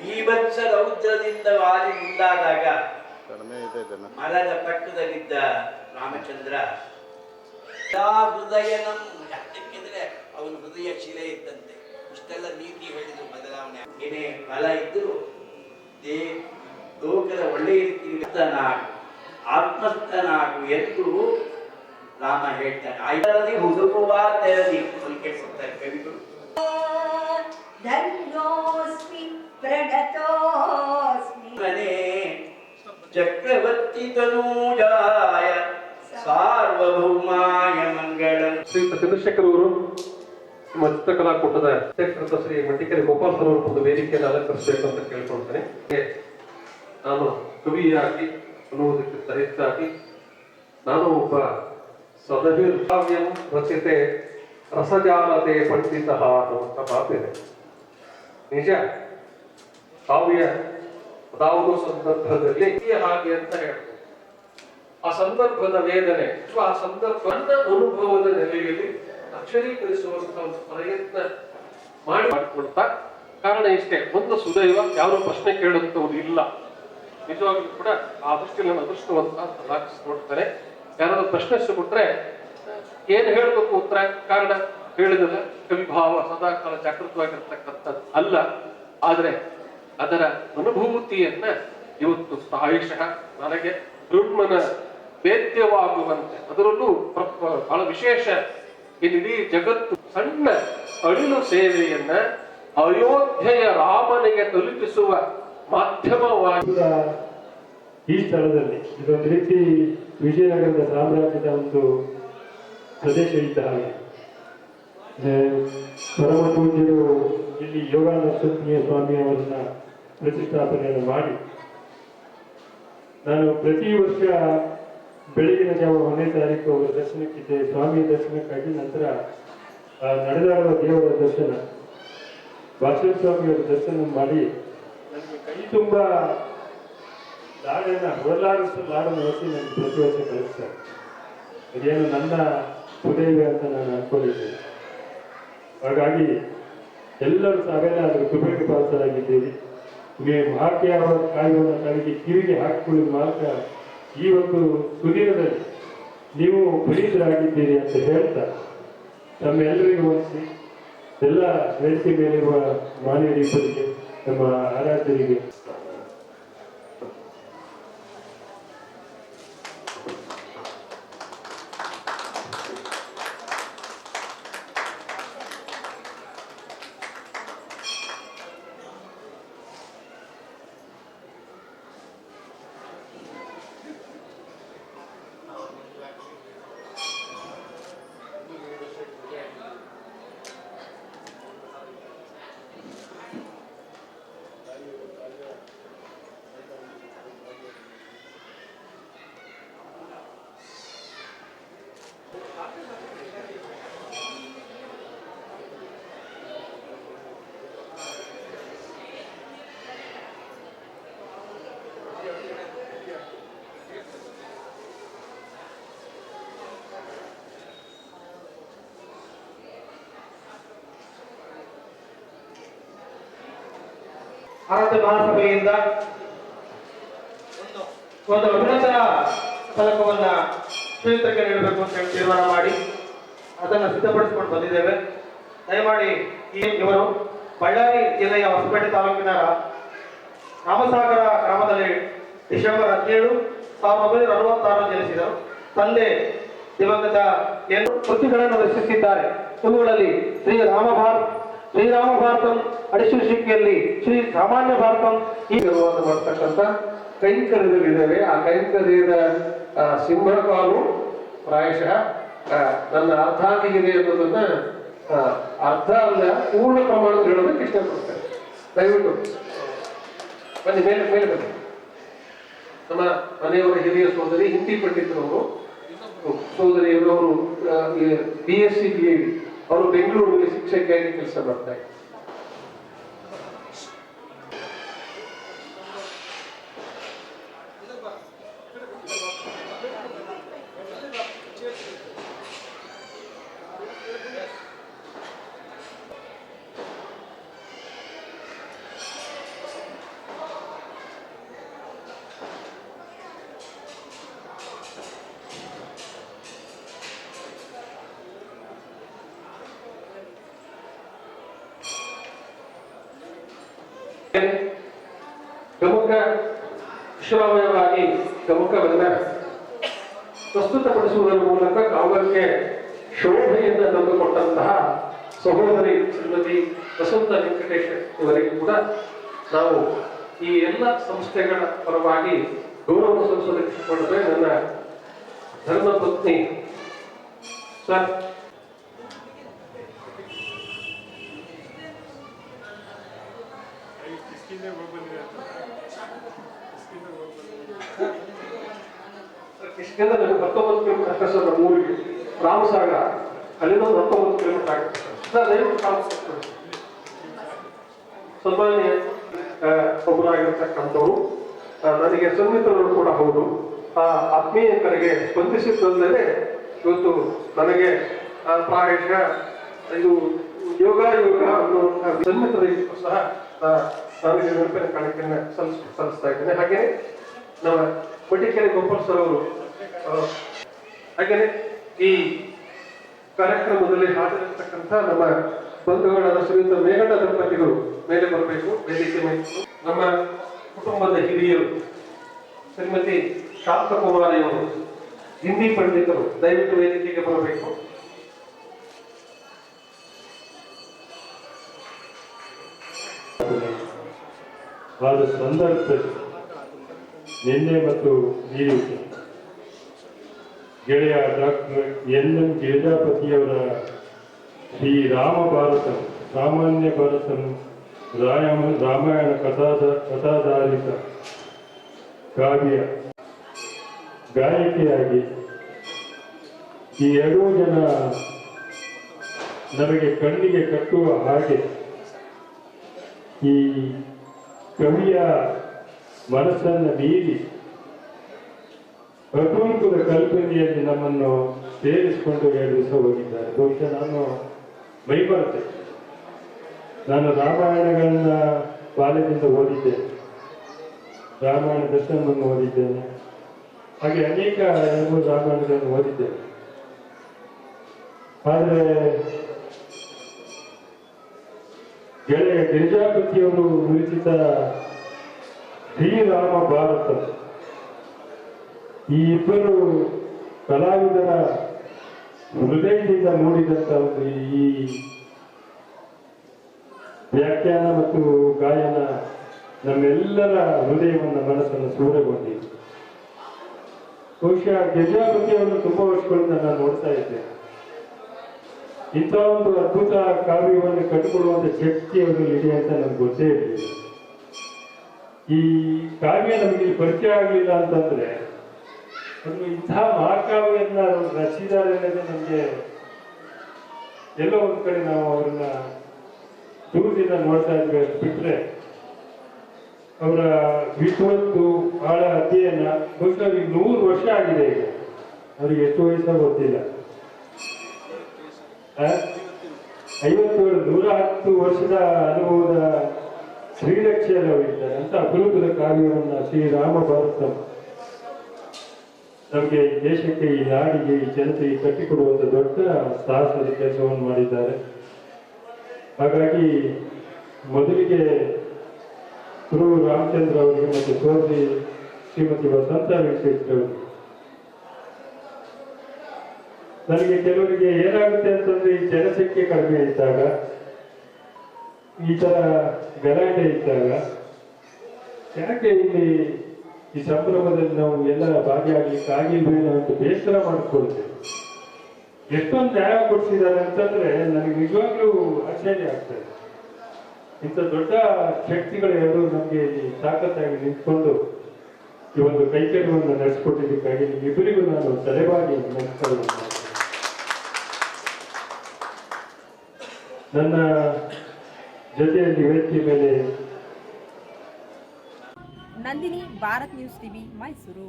ಭೀಭತ್ಸ ರೌದ್ರದಿಂದ ವಾರಿ ಮುಂದಾದಾಗ ಮಲದ ಮರದ ಪಟ್ಟದಲ್ಲಿದ್ದ ರಾಮಚಂದ್ರ ಯಾ ಹೃದಯನ ಯಾಕೆಂದ್ರೆ ಅವನ ಹೃದಯ ಶಿಲೆ ಇದ್ದಂತೆ. ಇಷ್ಟೆಲ್ಲ ನೀತಿ ಹೇಳಿದ್ರು ಬದಲಾವಣೆ. ಏನೇ ಬಲ ಇದ್ದರೂ ದೇ ಲೋಕದ ಒಳ್ಳೆಯ ರೀತಿ ಆತ್ಮಸ್ಥನಾಗು ಎಂದು ರಾಮ ಹೇಳ್ತಾನೆ. ಐದರಲ್ಲಿ ಹುಡುಕುವ ತೆರದಿ ಅಲ್ಲಿ ಕೊಡ್ತಾರೆ ಕವಿಗಳು. ಧನ್ಯೋಸ್ಮಿ ಪ್ರಣತೋಸ್ಮಿ. ಮನೆ ಚಕ್ರವರ್ತಿ ತನೂಜಾಯ ಸಾರ್ವಭೌಮಾಯ ಮಂಗಳ. ಶ್ರೀ ಚಂದ್ರಶೇಖರ್ ಅವರು ನಮ್ಮ ಚಿತ್ರಕಲಾ ಕೂಟದ ಅಧ್ಯಕ್ಷರಾದ ಶ್ರೀ ಮಟ್ಟಿಕೆರೆ ಗೋಪಾಲ್ ಸರ್ ಅವರು ಒಂದು ವೇದಿಕೆಯನ್ನು ಅಲಂಕರಿಸಬೇಕು ಅಂತ ಕೇಳ್ಕೊಳ್ತೇನೆ. ನಾನು ಕವಿಯಾಗಿ ಅನ್ನುವುದಕ್ಕೆ ಸಹಿತಾಗಿ ನಾನು ಒಬ್ಬ ಸದಭಿರ್ಭಾವ್ಯಂ ರಚಿತೆ ರಸಜಾಲತೆ ಪಂಡಿತ ಅನ್ನುವಂಥ ಮಾತಿದೆ ನಿಜ? ಕಾವ್ಯ ಯಾವುದೋ ಸಂದರ್ಭದಲ್ಲಿ ಹಾಗೆ ಅಂತ ಹೇಳ್ಬೋದು. ಆ ಸಂದರ್ಭದ ವೇದನೆ ಅಥವಾ ಆ ಸಂದರ್ಭದ ಅನುಭವದ ನೆಲೆಯಲ್ಲಿ ಅಕ್ಷರೀಕರಿಸುವಂತ ಒಂದು ಪ್ರಯತ್ನ ಮಾಡಿ ಮಾಡಿಕೊಳ್ತಾ ಕಾರಣ ಇಷ್ಟೇ. ಒಂದು ಸುದೈವ ಯಾರು ಪ್ರಶ್ನೆ ಕೇಳುವಂಥವ್ರು ಇಲ್ಲ. ನಿಜವಾಗ್ಲೂ ಕೂಡ ಆ ದೃಷ್ಟಿಯಲ್ಲಿ ಅದೃಷ್ಟವಂತ ಅಂತ ಯಾರಾದ್ರೂ ಪ್ರಶ್ನಿಸಿಬಿಟ್ರೆ ಏನ್ ಹೇಳ್ಬೇಕು ಉತ್ತರ? ಕಾರಣ ಹೇಳಿದಲ್ಲ ಕವಿಭಾವ ಸದಾ ಕಾಲ ಜಾಗೃತವಾಗಿರ್ತಕ್ಕಂಥದ್ದು ಅಲ್ಲ. ಆದರೆ ಅದರ ಅನುಭೂತಿಯನ್ನ ಇವತ್ತು ಪ್ರಾಯಶಃ ನನಗೆ ಬ್ರಹ್ಮನ ವೇದ್ಯವಾಗುವಂತೆ. ಅದರಲ್ಲೂ ಬಹಳ ವಿಶೇಷ ಇಡೀ ಜಗತ್ತು ಸಣ್ಣ ಅಳಿಲು ಸೇವೆಯನ್ನ ಅಯೋಧ್ಯೆಯ ರಾಮನಿಗೆ ತಲುಪಿಸುವ ಮಾಧ್ಯಮವಾಗಿ ಈ ಸ್ಥಳದಲ್ಲಿ ಇದೊಂದು ರೀತಿ ವಿಜಯನಗರದ ಸಾಮ್ರಾಜ್ಯದ ಒಂದು ಪ್ರದೇಶ ಇದ್ದ ಹಾಗೆ. ಪರಮ ಪೂಜ್ಯರು ಇಲ್ಲಿ ಯೋಗಾನಂದ ಸ್ವಾಮಿ ಅವರನ್ನ ಪ್ರತಿಷ್ಠಾಪನೆಯನ್ನು ಮಾಡಿ. ನಾನು ಪ್ರತಿ ವರ್ಷ ಬೆಳಗಿನ ಜಾವ ಒಂದನೇ ತಾರೀಕು ಅವರ ದರ್ಶನಕ್ಕಿದ್ದೆ ಸ್ವಾಮಿಯ ದರ್ಶನಕ್ಕಾಗಿ ನಂತರ ನಡೆದಾಡುವ ದೇವರ ದರ್ಶನ. ಭಾಷಣ ಸ್ವಾಮಿಯವರ ದರ್ಶನ ಮಾಡಿ. ನನಗೆ ಕೈ ತುಂಬ ಲಾಡನ್ನ ಹೊರಲಾಡಿಸೋ ಲಾಡನ್ನು ಹೊಸಿ ನನಗೆ ಪ್ರತಿ ವರ್ಷ ಕಳಿಸ್ತಾರೆ ಅದೇನು ನನ್ನ ಸುದೈವ ಅಂತ ನಾನು ಅನ್ಕೊಂಡಿದ್ದೇನೆ. ಹಾಗಾಗಿ ಎಲ್ಲರೂ ತಾವೆಲ್ಲ ಅದರ ಕೃಪೆಗೆ ಪಾತ್ರರಾಗಿದ್ದೀರಿ. ನೀವು ಹಾಕಿ ಅವರ ಕಾಯುವ ತಲೆಗೆ ಕಿವಿಗೆ ಹಾಕಿಕೊಳ್ಳುವ ಮಾತ್ರ ಈ ಒಂದು ಸುದೀರದಲ್ಲಿ ನೀವು ಪುನೀತರಾಗಿದ್ದೀರಿ ಅಂತ ಹೇಳ್ತಾ ತಮ್ಮೆಲ್ಲರಿಗೂ ಹೋಲಿಸಿ ಎಲ್ಲ ವೇದಿಕೆ ಮೇಲಿರುವ ಮಾನ್ಯರಿಗೆ ನಮ್ಮ ಆರಾಧ್ಯರಿಗೆ ಆರಾಧ್ಯ ಮಹಾಸಭೆಯಿಂದ ಒಂದು. ಅಭಿನಂದನಾ ಫಲಕವನ್ನ ಕ್ಷೇತ್ರಕ್ಕೆ ನೀಡಬೇಕು ಅಂತ ಹೇಳಿ ತೀರ್ಮಾನ ಮಾಡಿ ಅದನ್ನು ಸಿದ್ಧಪಡಿಸಿಕೊಂಡು ಬಂದಿದ್ದೇವೆ. ದಯಮಾಡಿ ಈ ಇವರು ಬಳ್ಳಾರಿ ಜಿಲ್ಲೆಯ ಹೊಸಪೇಟೆ ತಾಲೂಕಿನ ರಾಮಸಾಗರ ಗ್ರಾಮದಲ್ಲಿ ಡಿಸೆಂಬರ್ ಹದಿನೇಳು ಸಾವಿರದ ಒಂಬೈನೂರ ಅರವತ್ತಾರು ಜನಿಸಿದರು. ತಂದೆ ದಿವಂಗತ ಎಂದು ಕೃತಿಗಳನ್ನು ರಚಿಸಿದ್ದಾರೆ. ಇವುಗಳಲ್ಲಿ ಶ್ರೀ ರಾಮಭಾರತ್ ಶ್ರೀರಾಮ ಭಾರತಂ ಅಡಿಶೀರ್ಷಿಕೆಯಲ್ಲಿ ಶ್ರೀ ಸಾಮಾನ್ಯ ಭಾರತಂ. ಮಾಡ್ತಕ್ಕಂಥ ಕೈಂಕರ್ಯದಲ್ಲಿದ್ದೇವೆ. ಆ ಕೈಂಕರ್ಯದ ಸಿಂಹಕಾಲು ಪ್ರಾಯಶಃ ನನ್ನ ಆಗಿದೆ ಅನ್ನೋದನ್ನ ಅರ್ಧ ಅಲ್ಲ, ಪೂರ್ಣ ಪ್ರಮಾಣದಲ್ಲಿ ಹೇಳೋದಕ್ಕೆ ಇಷ್ಟಪಡ್ತಾರೆ ದಯವಿಟ್ಟು ಬನ್ನಿ, ಮೇಲೆ ಮೇಲೆ ಬನ್ನಿ. ನಮ್ಮ ಮನೆಯವರ ಹಿರಿಯ ಸೋದರಿ, ಹಿಂದಿ ಪಂಡಿತರವರು. ಸೋದರಿ ಇವರು B S C B Ed ಅವರು ಬೆಂಗಳೂರಲ್ಲಿ ಶಿಕ್ಷಕಿಯಾಗಿ ಕೆಲಸ ಮಾಡ್ತಾರೆ ಗಮಕ ವಿಶ್ವಮಯವಾಗಿ ಪ್ರಮುಖವನ್ನ ಪ್ರಸ್ತುತಪಡಿಸುವುದರ ಮೂಲಕ ಕಾವ್ಯಕ್ಕೆ ಶೋಭೆಯನ್ನು ತಂದುಕೊಟ್ಟಂತಹ ಸಹೋದರಿ ಶ್ರೀಮತಿ ವಸಂತ ವೆಂಕಟೇಶ್ ಇವರಿಗೂ ಕೂಡ ನಾವು ಈ ಎಲ್ಲ ಸಂಸ್ಥೆಗಳ ಪರವಾಗಿ ಗೌರವ ಸಲ್ಲಿಸೋದಕ್ಕೆ ನನ್ನ ಧರ್ಮ ಪತ್ನಿ ಸರ್. ನನಗೆ ಹತ್ತೊಂಬತ್ತು ಕಿಲೋಮೀಟರ್ ಅಷ್ಟೇ ಸರ್ ನಮ್ಮ ಊರಿಗೆ ರಾಮಸಾಗರ ಅಲ್ಲಿಂದ ಒಂದು ಹತ್ತೊಂಬತ್ತು ಕಿಲೋಮೀಟರ್ ಆಗುತ್ತೆ ಸರ್ ದಯವಿಟ್ಟು ಆ, ಒಬ್ಬರಾಗಿರ್ತಕ್ಕಂಥವ್ರು ನನಗೆ ಸನ್ನಿಹಿತರು ಕೂಡ ಹೌದು ಆ ಆತ್ಮೀಯಕರಿಗೆ ಸ್ಪಂದಿಸಿದ್ದಲ್ಲದೆ ಇವತ್ತು ನನಗೆ ಪ್ರಾಯಶಃ ಇದು ಯೋಗ ಯೋಗ ಅನ್ನುವಂಥ ಸನ್ನಿಹಿತರಿಗೂ ಸಹ ನಾನು ನೆನಪಿನ ಕಾಣಿಕೆಯನ್ನು ಸಲ್ಲಿಸ್ ಸಲ್ಲಿಸ್ತಾ ಇದ್ದೇನೆ ಹಾಗೆ ನಮ್ಮ ಕೊಟ್ಟಿಕೆರೆ ಗೋಪಾಲ್ ಸರ್ ಅವರು ಆ, ಹಾಗೇನೆ ಈ ಕಾರ್ಯಕ್ರಮದಲ್ಲಿ ಹಾಜರಿರ್ತಕ್ಕಂಥ ನಮ್ಮ ಬಂಧುಗಳಾದ ಶ್ರೀಮಂತ ಮೇಘಣ್ಣ ದಂಪತಿಗಳು ಮೇಲೆ ಬರಬೇಕು ವೇದಿಕೆ ಮೇಲೆ. ನಮ್ಮ ಕುಟುಂಬದ ಹಿರಿಯರು ಶ್ರೀಮತಿ ಶಾಂತಕುಮಾರಿಯವರು ಹಿಂದಿ ಪಂಡಿತರು ದಯವಿಟ್ಟು ವೇದಿಕೆಗೆ ಬರಬೇಕು. ಬಹಳ ಸಂದರ್ಭದಲ್ಲಿ ನಿನ್ನೆ ಮತ್ತು ಈ ಗೆಳೆಯ ಡಾಕ್ಟರ್ ಎನ್ ಎಂ ಗಿರಿಜಾಪತಿಯವರ ಶ್ರೀ ರಾಮ ಭಾರತ, ಸಾಮಾನ್ಯ ಭಾರತನು ರಾಯಮ, ರಾಮಾಯಣ ಕಥಾದ, ಕಥಾಧಾರಿತ ಕಾವ್ಯ ಗಾಯಕಿಯಾಗಿ ಈ ಎರಡೂ ಜನ ನಮಗೆ ಕಣ್ಣಿಗೆ ಕಟ್ಟುವ ಹಾಗೆ ಈ ಕವಿಯ ಮನಸ್ಸನ್ನು ಮೀರಿ ಅಪರೂಪದ ಕಲ್ಪನೆಯಲ್ಲಿ ನಮ್ಮನ್ನು ಸೇರಿಸಿಕೊಂಡು ಎರಡು ದಿವಸ ಹೋಗಿದ್ದಾರೆ. ಬಹುಶಃ ನಾನು ಮೈಮರೆತೆ ನಾನು ರಾಮಾಯಣಗಳನ್ನ ಬಾಲ್ಯದಿಂದ ಓದಿದ್ದೆ ರಾಮಾಯಣ ದರ್ಶನವನ್ನು ಓದಿದ್ದೇನೆ. ಹಾಗೆ ಅನೇಕ ರಾಮಾಯಣಗಳನ್ನು ಓದಿದ್ದೇನೆ. ಆದರೆ ಗೆಳೆಯ ಗಿರಿಜಾಪತಿಯವರು ವಿರಚಿತ ಶ್ರೀರಾಮ ಭಾರತ. ಈ ಇಬ್ಬರು ಕಲಾವಿದರ ಹೃದಯದಿಂದ ಮೂಡಿದಂತ ಒಂದು ಈ ವ್ಯಾಖ್ಯಾನ ಮತ್ತು ಗಾಯನ ನಮ್ಮೆಲ್ಲರ ಹೃದಯವನ್ನು ಮನಸ್ಸನ್ನು ಸೂರಗೊಂಡಿದೆ. ಬಹುಶಃ ಗಿರಿಜಾಪತಿಯವರನ್ನು ತುಂಬಾ ವರ್ಷಗಳಿಂದ ನಾನು ನೋಡ್ತಾ ಇದ್ದೆ. ಇಂಥ ಒಂದು ಅದ್ಭುತ ಕಾವ್ಯವನ್ನು ಕಟ್ಟಿಕೊಡುವಂತ ಶಕ್ತಿ ಅವರು ಇದೆ ಅಂತ ನಮ್ಗೆ ಗೊತ್ತೇ ಇರಲಿಲ್ಲ. ಈ ಕಾವ್ಯ ನಮಗೆ ಪರಿಚಯ ಆಗಲಿಲ್ಲ ಅಂತಂದ್ರೆ ಅದು ಇಂತಹ ಮಹಾಕಾವ್ಯನ್ನ ರಚಿಸಿದ್ದಾರೆ ಅನ್ನೋದೇ ನಮಗೆ ಎಲ್ಲೋ ಒಂದು ಕಡೆ ನಾವು ಅವ್ರನ್ನ ದೂರದಿಂದ ನೋಡ್ತಾ ಇದ್ವಿ ಅಷ್ಟು ಬಿಟ್ರೆ, ಅವರ ವಿಶ್ವತ್ತು ಬಹಳ ಅಧ್ಯಯನ ಬಹುಶಃ ಈಗ ನೂರು ವರ್ಷ ಆಗಿದೆ ಈಗ ಅವ್ರಿಗೆ ಎಷ್ಟು ವಯಸ್ಸ ಗೊತ್ತಿಲ್ಲ? ಐವತ್ತೇಳು, ನೂರ ಹತ್ತು ವರ್ಷದ ಅನುಭವದ ಶ್ರೀರಕ್ಷೆಯಲ್ಲಿ ಅವರಿದ್ದಾರೆ ಅಂತ ಅಪರೂಪದ ಕಾರ್ಯವನ್ನು ಶ್ರೀರಾಮ ಭಾರತ ನಮಗೆ ಈ ದೇಶಕ್ಕೆ, ಈ ನಾಡಿಗೆ, ಈ ಜನತೆಗೆ ಕಟ್ಟಿಕೊಡುವಂತ ದೊಡ್ಡ ಸಾಹಸದ ಕೆಲಸವನ್ನು ಮಾಡಿದ್ದಾರೆ. ಹಾಗಾಗಿ ಮೊದಲಿಗೆ ಗುರು ರಾಮಚಂದ್ರ ಅವರಿಗೆ ಮತ್ತು ಸೋದರಿ ಶ್ರೀಮತಿ ವಸಂತ ವೆಂಕಟೇಶ್ ಅವರಿಗೆ ನನಗೆ ಕೆಲವರಿಗೆ ಏನಾಗುತ್ತೆ ಅಂತಂದ್ರೆ ಈ ಜನಸಂಖ್ಯೆ ಕಡಿಮೆ ಇದ್ದಾಗ ಈ ತರ ಗಲಾಟೆ ಇದ್ದಾಗ ಯಾಕೆ ಇಲ್ಲಿ ಈ ಸಂಭ್ರಮದಲ್ಲಿ ನಾವು ಎಲ್ಲ ಭಾಗಿಯಾಗಿ ಆಗಿಲ್ವೇನೋ ಅಂತ ಬೇಸರ ಮಾಡಿಕೊಳ್ತೇವೆ? ಎಷ್ಟೊಂದು ನ್ಯಾಯ ಕೊಡಿಸಿದ್ದಾರೆ ಅಂತಂದ್ರೆ ನನಗೆ ನಿಜವಾಗ್ಲೂ ಆಶ್ಚರ್ಯ ಆಗ್ತದೆ ಇಂಥ ದೊಡ್ಡ ಶಕ್ತಿಗಳು ಯಾರು ನಮಗೆ ತಾಕತ್ತಾಗಿ ನಿಂತ್ಕೊಂಡು ಈ ಒಂದು ಕೈಕರ್ಯವನ್ನು ನಡೆಸಿಕೊಟ್ಟಿದ್ದಕ್ಕಾಗಿ ನಿಮ್ಮಿಬ್ಬರಿಗೂ ನಾನು ತಲೆಬಾಗಿ ಮಾಡ್ತೇನೆ. ನನ್ನ ಜೊತೆಯಲ್ಲಿ ವೇದಿಕೆ ಮೇಲೆ. Nandini Bharat news TV Mysuru.